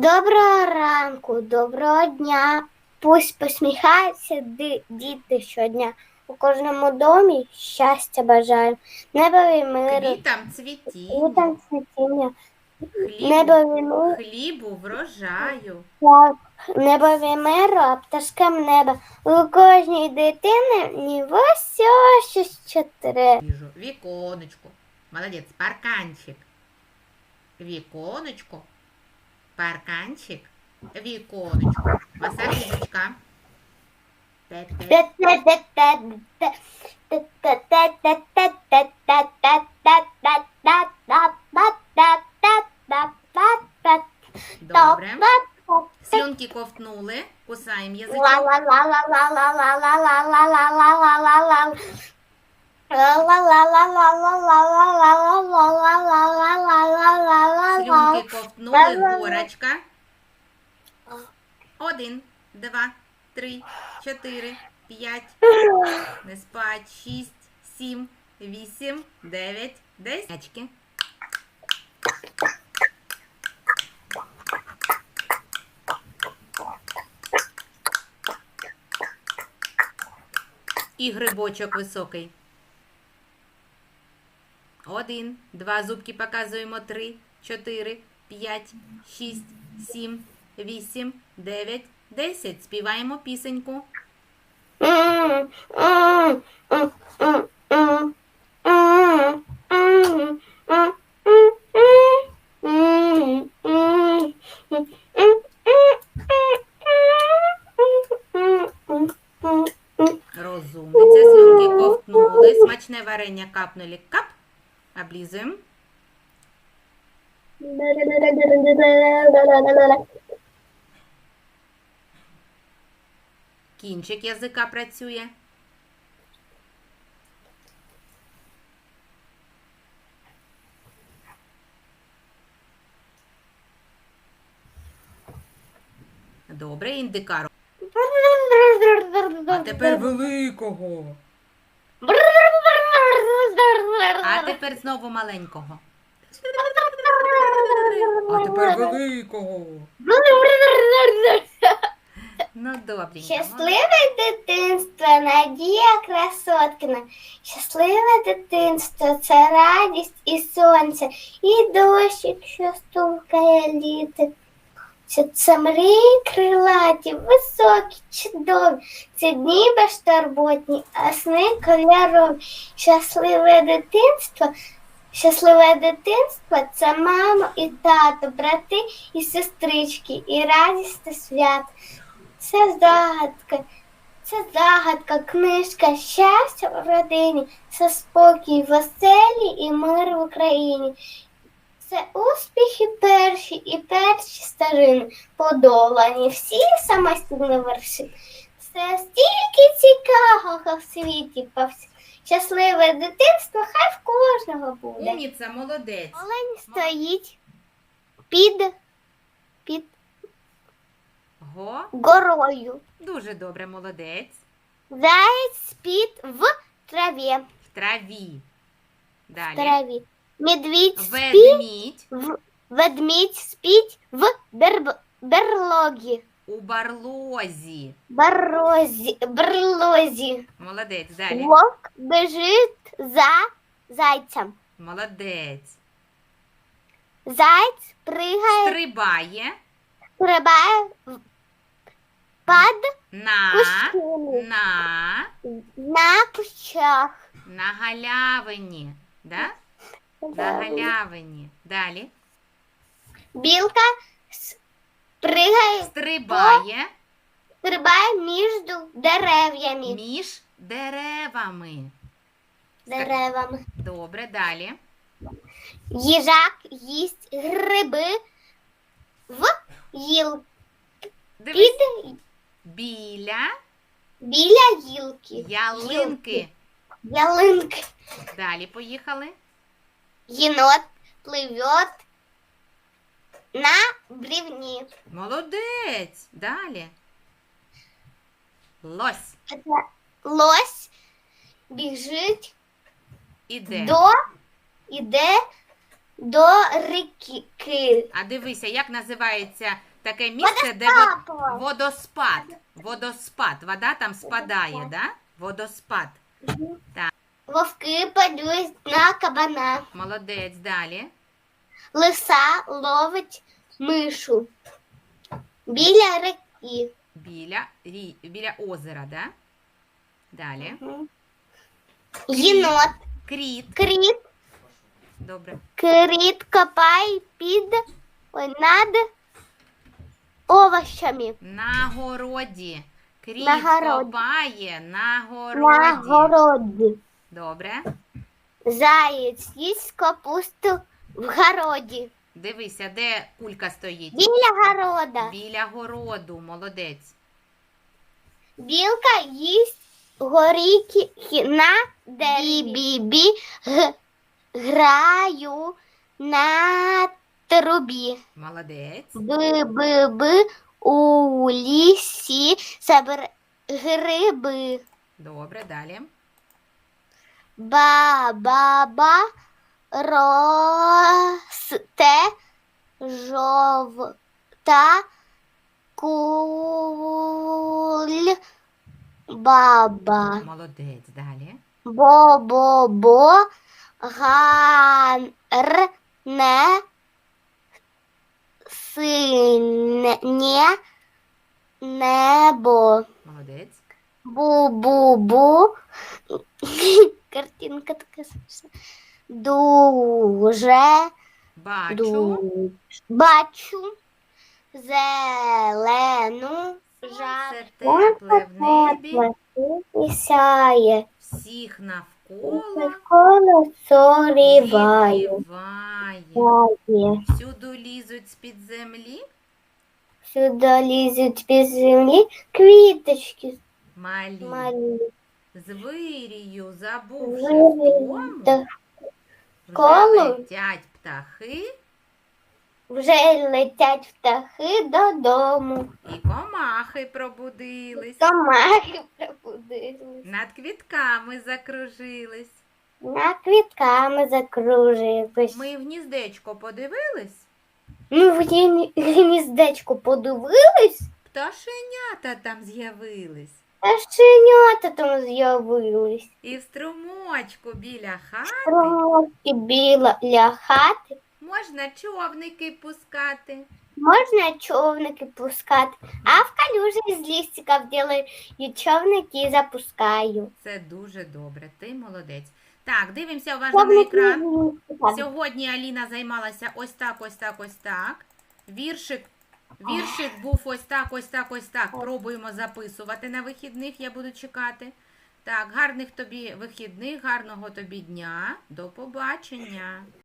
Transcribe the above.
Доброго ранку, доброго дня. Пусть посміхаються діти щодня. У кожному домі щастя бажаю. Небові миру, Квітам цвітіння, квітам цвітіння, хлібу, небові миру, хлібу врожаю. Так, небові миру, а пташкам неба. У кожній дитини ось щось чотири. Віконечко. Молодець, парканчик. Віконечко. Парканчик. Віконечко. Василючка. Добре. Слюнки ковтнули. Кусаємо язичок. Слюнки ковтнули. Горочка. Один, два, три, чотири, п'ять. Не спать. Шість, сім, вісім, дев'ять, десять. І грибочок високий. Один, два зубки показуємо. Три, чотири, п'ять, шість, сім, вісім, дев'ять, десять. Співаємо пісеньку. Розумниця, слюнки ковтнули, смачне варення капнули. Кап. Облізуємо. Кінчик язика працює. Добре, індикар. А тепер великого. А тепер знову маленького. А тепер великого. Ну, добренько. Щасливе дитинство, Надія Красоткина. Щасливе дитинство це радість і сонце, і дощик, що стукає літи. Це, це мрії крилаті, високі, чудові, це дні безтурботні, а сни кольорові. Щасливе дитинство, щасливе дитинство це мама і тато, брати і сестрички, і радість свят. Це загадка, це загадка, книжка, щастя в родині, це спокій в оселі і мир в Україні. Це успіхи перші і перші старини, подолані всі самостійні вершини. Це стільки цікавого в світі по Щасливе дитинство хай в кожного буде. Умніця, молодець. Олень стоїть під, під Го. горою. Дуже добре, молодець. Заяць спить в траві. В траві. В траві. Медвідь спить, Ведмідь в ведмідь спить в берб, берлогі. у барлозі. Барозі, берлозі. Молодець. Далі. Вовк біжить за зайцем. Молодець. Зайць пригає, Стрибає стрибає в- на, кущини. на, На кущах. на галявині. Да? На галявині. Далі. Білка пригає, Стрибає стрибає між дерев'ями. між деревами. Деревами. Добре, далі. Їжак їсть гриби в їл Дивись. під Біля біля гілки. ялинки. Ялинки. Далі поїхали. Єнот пливе на брівні. Молодець. Далі. Лось. Лось біжить Іде. до іде до ріки. А дивися, як називається Таке місце, де вод- водоспад. Водоспад. Вода там спадає, да? Водоспад. Вовки полюють на кабана. Молодець, далі. Лиса ловить мишу. Біля реки. Біля, рі, біля озера, да? Далі. Єнот. Кріт. Кріт. Добре. Кріт копає під ой, над овощами. На городі. Кріт На городі. копає на На городі. Добре. Заєць їсть капусту в городі. Дивися, де кулька стоїть. Біля города. Біля городу. Молодець. Білка їсть горіхи на дереві. Бі-бі г- граю на трубі. Молодець. Би-би-би у лісі гриби. Добре, далі. Ба-ба-ба росте жовта куль баба. Молодець. Далі. Бо-бо-бо гарне синє небо. Молодець. Бу-бу-бу. Картинка така смішна. Дуже Бачу. ду- бачу зелену Це жару. тепле в небі. І сяє. Всіх навколо. Навколо. Зігріває. Лізуть з-під землі. Сюди лізуть без землі квіточки Малі. малі. З вирію, забувши та вже летять птахи Вже летять птахи додому. і комахи пробудились. Комахи пробудились. Над квітками закружились. На квітками закружились. Ми в гніздечко подивились, Ну, в гні- гніздечко подивились, пташенята там з'явились. А щенята там з'явились. І в струмочку біля хати Трошки біля хати. можна човники пускати. Можна човники пускати, а в калюжі з лістиків делаю човники і запускаю. Це дуже добре. Ти молодець. Так, дивимося уважно на екран. Сьогодні Аліна займалася ось так, ось так, ось так. Віршик, віршик був ось так, ось так, ось так. Пробуємо записувати на вихідних, я буду чекати. Так, гарних тобі вихідних, гарного тобі дня. До побачення.